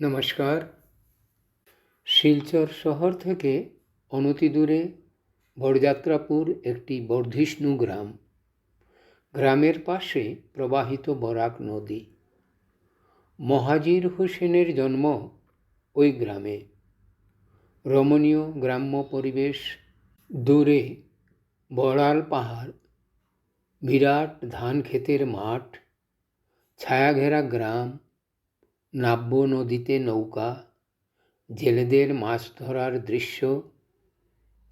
নমস্কার। শিলচর শহর থেকে অনতি দূরে বরযাত্রাপুর একটি বর্ধিষ্ণু গ্রাম। গ্রামের পাশে প্রবাহিত বরাক নদী। মহাজির হোসেনের জন্ম ওই গ্রামে। রমণীয় গ্রাম্য পরিবেশ, দূরে বড়াল পাহাড়, বিরাট ধান ক্ষেতের মাঠ, ছায়াঘেরা গ্রাম নাব্য নদীতে নৌকা, জেলেদের মাছ ধরার দৃশ্য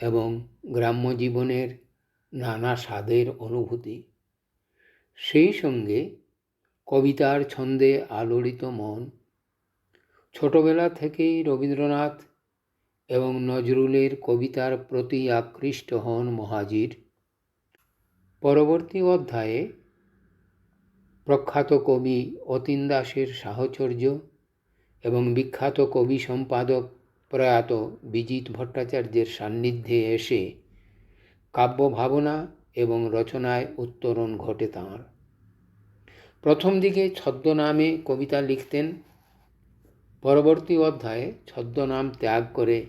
এবং গ্রাম্য জীবনের নানা স্বাদের অনুভূতি। সেই সঙ্গে কবিতার ছন্দে আলোড়িত মন। ছোটবেলা থেকেই রবীন্দ্রনাথ এবং নজরুলের কবিতার প্রতি আকৃষ্ট হন মহাজির। পরবর্তী অধ্যায়ে প্রখ্যাত কবি অতীন দাসের সাহচর্য এবং বিখ্যাত কবি সম্পাদক প্রয়াত বিজিত ভট্টাচার্যের সান্নিধ্যে এসে কাব্য ভাবনা এবং রচনায় উত্তরণ ঘটে তাঁর। প্রথম দিকে ছদ্মনামে কবিতা লিখতেন, পরবর্তী অধ্যায়ে ছদ্মনাম ত্যাগ করে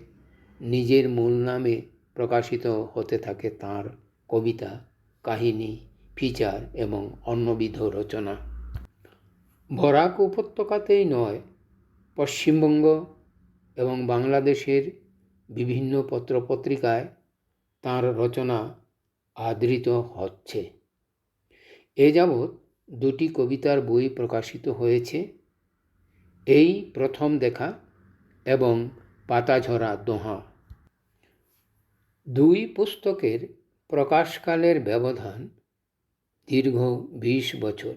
নিজের মূল নামে প্রকাশিত হতে থাকে তাঁর কবিতা কাহিনী। ফিচার এবং অন্যবিধ রচনা। বরাক উপত্যকাতেই নয়, পশ্চিমবঙ্গ এবং বাংলাদেশের বিভিন্ন পত্রপত্রিকায় তাঁর রচনা আদৃত হচ্ছে। এ যাবৎ দুটি কবিতার বই প্রকাশিত হয়েছে। এই প্রথম দেখা এবং পাতাঝরা দোহা। দুই পুস্তকের প্রকাশকালের ব্যবধান দীর্ঘ বিশ বছর।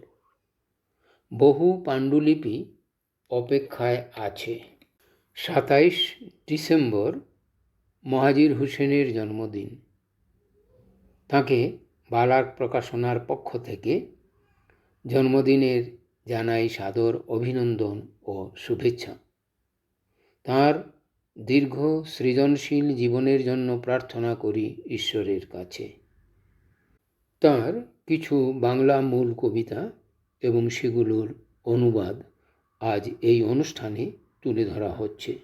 বহু পাণ্ডুলিপি অপেক্ষায় আছে। সাতাইশ ডিসেম্বর মহাজির হোসেনের জন্মদিন। তাকে বালাক প্রকাশনার পক্ষ থেকে জন্মদিনের জানাই সাদর অভিনন্দন ও শুভেচ্ছা। তার দীর্ঘ সৃজনশীল জীবনের জন্য প্রার্থনা করি ঈশ্বরের কাছে। তার কিছু বাংলা মূল কবিতা এবং সেগুলোর অনুবাদ আজ এই অনুষ্ঠানে তুলে ধরা হচ্ছে।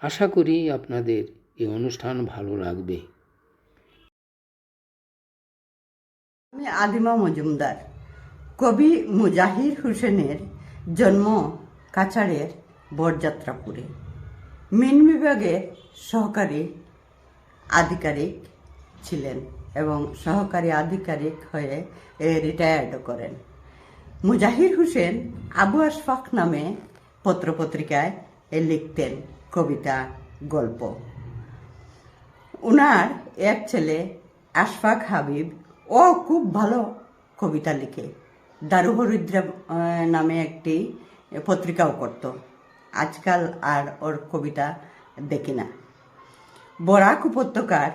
আশা করি আপনাদের এই অনুষ্ঠান ভালো লাগবে। আমি আদিমা মজুমদার। কবি মুজাহির হোসেনের জন্ম কাছাড়ের বরযাত্রাপুরে। মিন বিভাগের সহকারী আধিকারিক ছিলেন। এবং সহকারী আধিকারিক হয়ে রিটায়ার্ড করেন। মুজাহির হোসেন আবু আশফাক নামে পত্রপত্রিকায় লিখতেন কবিতা, গল্প। উনার এক ছেলে আশফাক হাবিব, ও খুব ভালো কবিতা লিখে। দারুহরিদ্রা নামে একটি পত্রিকাও করত। আজকাল আর ওর কবিতা দেখি না। বরাক উপত্যকার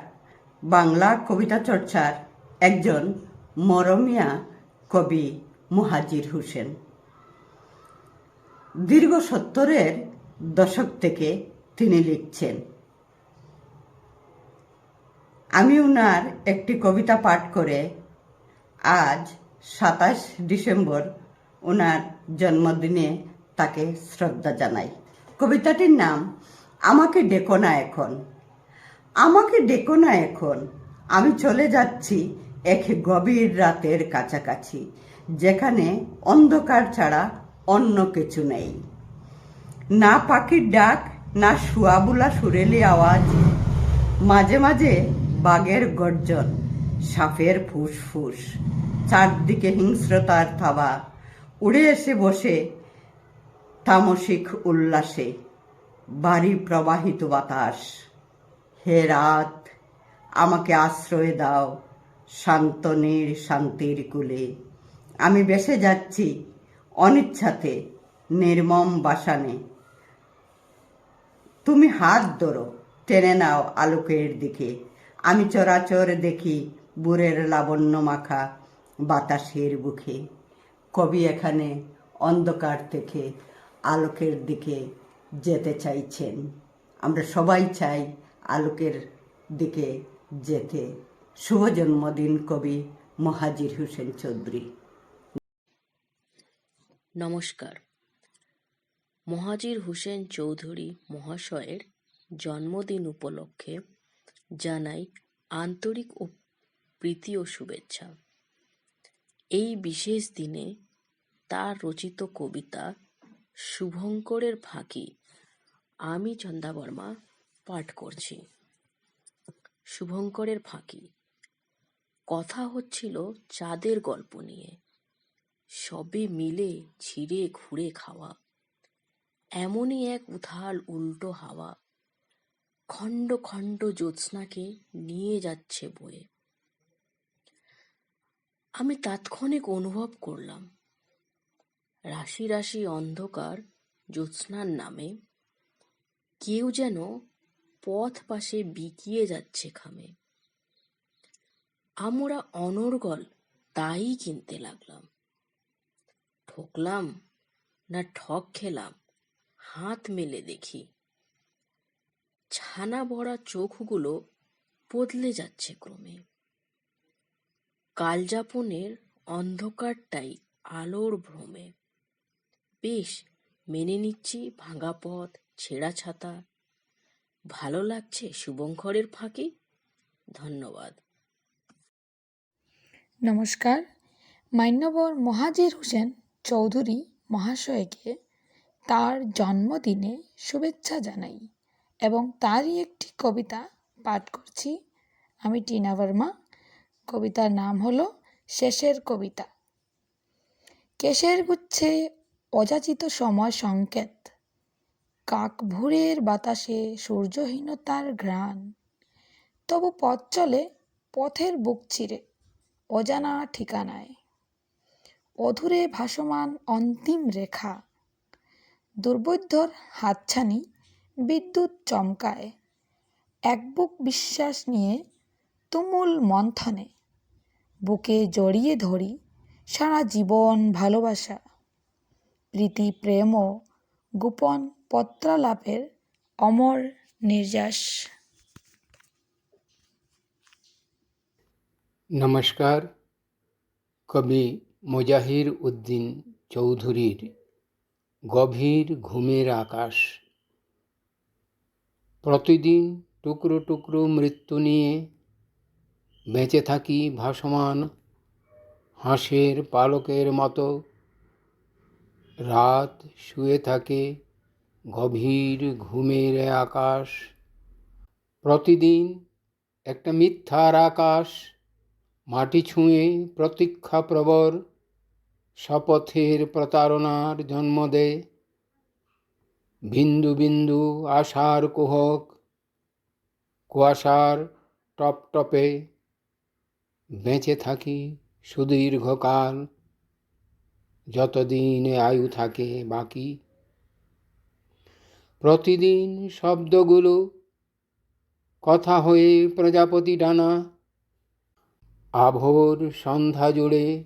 বাংলা কবিতা চর্চার একজন মরমিয়া কবি মুহাজির হোসেন। দীর্ঘ সত্তরের দশক থেকে তিনি লিখছেন। আমি উনার একটি কবিতা পাঠ করে আজ সাতাশ ডিসেম্বর ওনার জন্মদিনে তাকে শ্রদ্ধা জানাই। কবিতাটির নাম, আমাকে ডেকো না এখন। আমাকে ডেকো না এখন। আমি চলে যাচ্ছি এক গভীর রাতের কাছাকাছি, যেখানে অন্ধকার ছাড়া অন্য কিছু নেই। না পাখির ডাক, না শুয়াবুলা সুরেলি আওয়াজ, মাঝে মাঝে বাঘের গর্জন, সাপের ফুসফুস, চারদিকে হিংস্রতার থাবা, উড়ে এসে বসে তামসিক উল্লাসে, বাড়ি প্রবাহিত বাতাস। হে রাত, আমাকে আশ্রয় দাও শান্তনীর শান্তির কুলে। আমি বেসে যাচ্ছি অনিচ্ছাতে নির্মম বাসানে। তুমি হাত ধরো, টেনে নাও আলোকের দিকে। আমি চরাচর দেখি বুড়ের লাবণ্য মাখা বাতাসের বুকে। কবি এখানে অন্ধকার থেকে আলোকের দিকে যেতে চাইছেন। আমরা সবাই চাই আলোকের দিকে যেতে। শুভ জন্মদিন কবি মহাজির হোসেন চৌধুরী। নমস্কার। মহাজির হোসেন চৌধুরী মহাশয়ের জন্মদিন উপলক্ষে জানাই আন্তরিক ও প্রীতি ও শুভেচ্ছা। এই বিশেষ দিনে তার রচিত কবিতা শুভঙ্করের ফাঁকি। আমি চন্দা বর্মা পাঠ করছি। শুভঙ্করের ফাঁকি। কথা হচ্ছিল চাঁদের গল্প নিয়ে। সবে মিলে ছিঁড়ে ঘুরে খাওয়া। এমনই এক উথাল উল্টো হাওয়া। খণ্ড খণ্ড জ্যোৎস্নাকে নিয়ে যাচ্ছে বয়ে। আমি তাৎক্ষণিক অনুভব করলাম। রাশি রাশি অন্ধকার জ্যোৎস্নার নামে। কেউ যেন পথ পাশে বিকিয়ে যাচ্ছে খামে। আমরা অনর্গল তাই কিনতে লাগলাম। ঠকলাম না ঠক খেলাম, হাত মেলে দেখি। ছানা ভরা চোখগুলো বদলে যাচ্ছে ক্রমে। কালযাপনের অন্ধকারটাই আলোর ভ্রমে। বেশ, মেনে নিচ্ছি ভাঙা পথ, ছেঁড়া ছাতা ভালো লাগছে শুভঙ্করের ফাঁকি? ধন্যবাদ। নমস্কার। মান্যবর মহাজির হোসেন চৌধুরী মহাশয়কে তার জন্মদিনে শুভেচ্ছা জানাই এবং তারই একটি কবিতা পাঠ করছি। আমি টিনা বর্মা। কবিতার নাম হলো শেষের কবিতা। কেশের গুচ্ছে অযাচিত সময় সংকেত কাক ভোরের বাতাসে সূর্যহীনতার ঘ্রাণ। তবু পথ চলে, পথের বুক চিরে, অজানা ঠিকানায়। অধুরে ভাসমান অন্তিম রেখা। দুর্বোধ্যর হাতছানি বিদ্যুৎ চমকায়। এক বুক বিশ্বাস নিয়ে তুমুল মন্থনে। বুকে জড়িয়ে ধরি সারা জীবন ভালোবাসা। প্রীতি, প্রেম ও গোপন পত্রালাপের অমর নির্যাস। নমস্কার, কবি মোজাহির উদ্দিন চৌধুরীর গভীর ঘুমের আকাশ। প্রতিদিন টুকরো টুকরো মৃত্যু নিয়ে বেঁচে থাকি ভাসমান হাঁসের পালকের মতো রাত শুয়ে থাকে গভীর ঘুমের আকাশ। প্রতিদিন একটা মিথ্যার আকাশ, মাটি ছুঁয়ে প্রতীক্ষা প্রবর শপথের প্রতারণার জন্ম দেয়। বিন্দু বিন্দু আশার কুহক, কুয়াশার টপ টপে বেঁচে থাকি সুদীর্ঘকাল। যতদিন আয়ু থাকে বাকি, প্রতিদিন শব্দগুলো, কথা হয়ে প্রজাপতি ডানা, আভোর সন্ধ্যা জুড়ে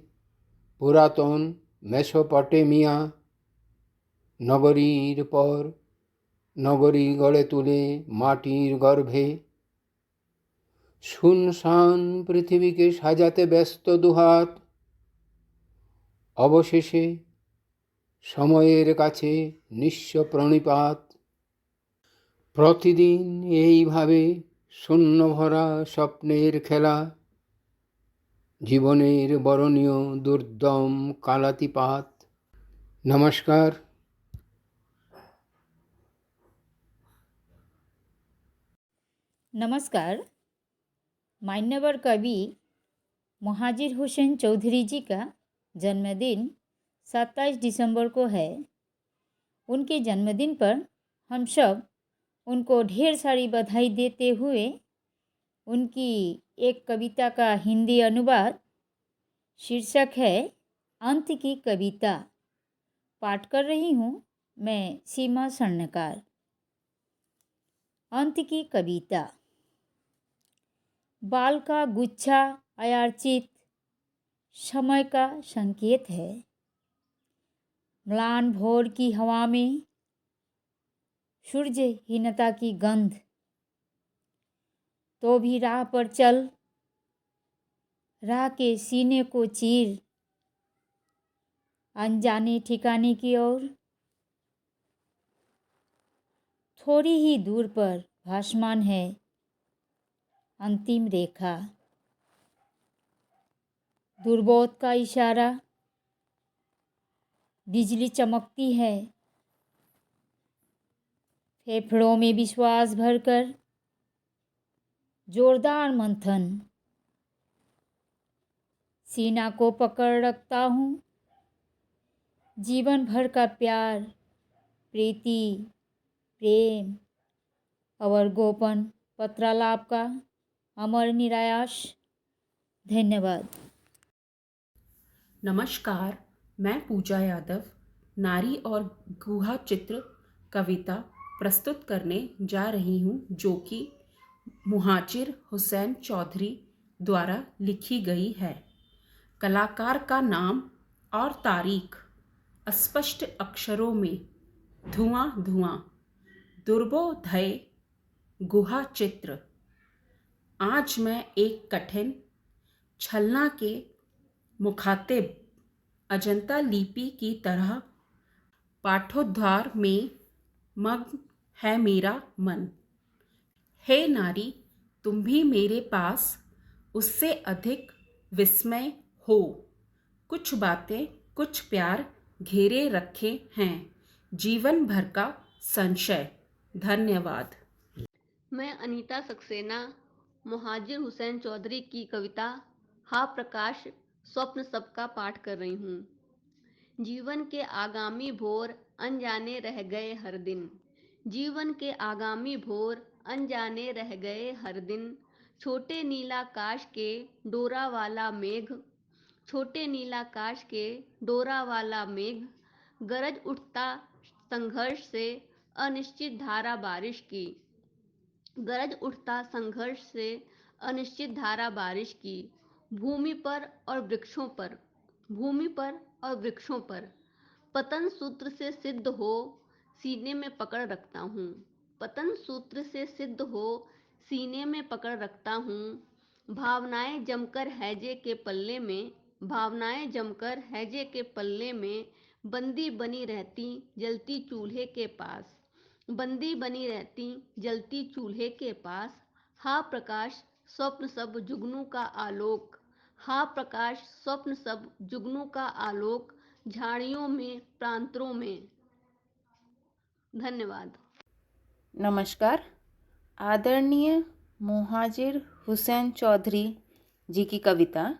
পুরাতন মেসোপটেমিয়া নগরীর পর নগরী গড়ে তুলে মাটির গর্ভে। শুনশান পৃথিবীকে সাজাতে ব্যস্ত দুহাত অবশেষে সময়ের কাছে নিঃস্ব প্রণিপাত প্রতিদিন এইভাবে শূন্য ভরা স্বপ্নের খেলা জীবনের বরণীয় দুর্দম কালাতিপাত নমস্কার नमस्कार मान्यवर कवि महाजिर हुसैन चौधरी जी का जन्मदिन 27 दिसंबर को है। उनके जन्मदिन पर हम सब उनको ढेर सारी बधाई देते हुए उनकी एक कविता का हिंदी अनुवाद शीर्षक है, अंत की कविता। पाठ कर रही हूँ मैं सीमा स्वर्णकार अंत की कविता। बाल का गुच्छा अयाचित समय का संकेत है। म्लान भोर की हवा में सूर्यहीनता की गंध। तो भी राह पर चल, राह के सीने को चीर, अनजाने ठिकाने की ओर। थोड़ी ही दूर पर भाषमान है अंतिम रेखा। दुर्बोध का इशारा। बिजली चमकती है। फेफड़ों में विश्वास भरकर। जोरदार मंथन। सीना को पकड़ रखता हूँ। जीवन भर का प्यार, प्रीति, प्रेम, और गोपन, पत्रालाप का अमर निरायास धन्यवाद। नमस्कार, मैं पूजा यादव, नारी और गुहा चित्र कविता प्रस्तुत करने जा रही हूँ, जो कि मुहाजिर हुसैन चौधरी द्वारा लिखी गई है। कलाकार का नाम और तारीख, अस्पष्ट अक्षरों में धुआँ धुआँ दुर्बोधय गुहा चित्र। आज मैं एक कठिन, छलना के मुखातिब, अजंता लिपि की तरह, पाठोद्धार में मग्न है मेरा मन। हे नारी, तुम भी मेरे पास उससे अधिक विस्मय हो। कुछ बातें, कुछ प्यार घेरे रखे हैं। जीवन भर का संशय। धन्यवाद। मैं अनीता सक्सेना, मुहाजिर हुसैन चौधरी की कविता हा प्रकाश स्वप्न सबका पाठ कर रही हूँ। जीवन के आगामी भोर अनजाने रह गए हर दिन। जीवन के आगामी भोर अनजाने रह गए हर दिन। छोटे नीलाकाश के डोरा वाला मेघ, छोटे नीलाकाश के डोरा वाला मेघ, गरज उठता संघर्ष से अनिश्चित धारा बारिश की। गरज उठता संघर्ष से अनिश्चित धारा बारिश की। भूमि पर और वृक्षों पर। भूमि पर और वृक्षों पर। पतन सूत्र से सिद्ध हो, सीने में पकड़ रखता हूँ। पतन सूत्र से सिद्ध हो, सीने में पकड़ रखता हूँ। भावनाएँ जमकर हैजे के पल्ले में, भावनाएँ जमकर हैजे के पल्ले में बंदी बनी रहती, जलती चूल्हे के पास। बंदी बनी रहती, जलती चूल्हे के पास। हा प्रकाश, स्वप्न सब जुगनू का आलोक। हा, प्रकाश, स्वप्न सब जुगनू का आलोक, झाड़ियों में, प्रांतरों में। धन्यवाद। नमस्कार। आदरणीय मुहाजिर हुसैन चौधरी जी की कविता,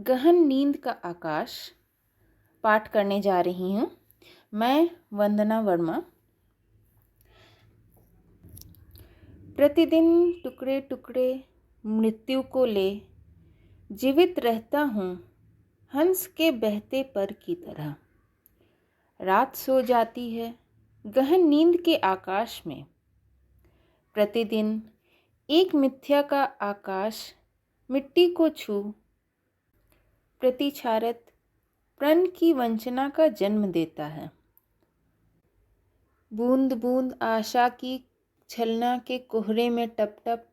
गहन नींद का आकाश, पाठ करने जा रही हूँ। मैं वंदना वर्मा। प्रतिदिन टुकड़े टुकड़े मृत्यु को ले जीवित रहता हूँ हंस के बहते पर की तरह। रात सो जाती है गहन नींद के आकाश में। प्रतिदिन एक मिथ्या का आकाश मिट्टी को छू। प्रतिछारत प्रण की वंचना का जन्म देता है। बूंद बूंद आशा की छलना के कोहरे में टप टप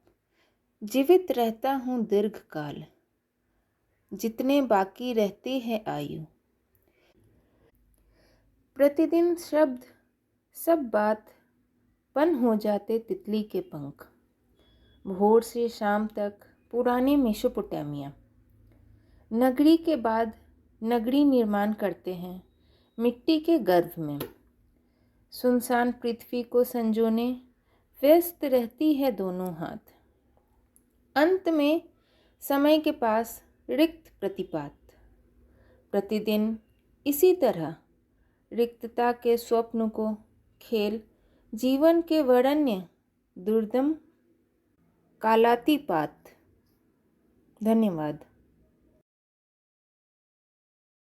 जीवित रहता हूँ दीर्घ काल जितने बाकी रहते हैं आयु। प्रतिदिन शब्द, सब बात पन हो जाते तितली के पंख। भोर से शाम तक पुराने मेसोपोटामिया। नगरी के बाद नगरी निर्माण करते हैं, मिट्टी के गर्भ में। सुनसान पृथ्वी को संजोने, व्यस्त रहती है दोनों हाथ। अंत में समय के पास रिक्त प्रतिपात। प्रतिदिन इसी तरह रिक्तता के स्वप्न को खेल, जीवन के वर्ण्य दुर्दम कालातिपात। धन्यवाद।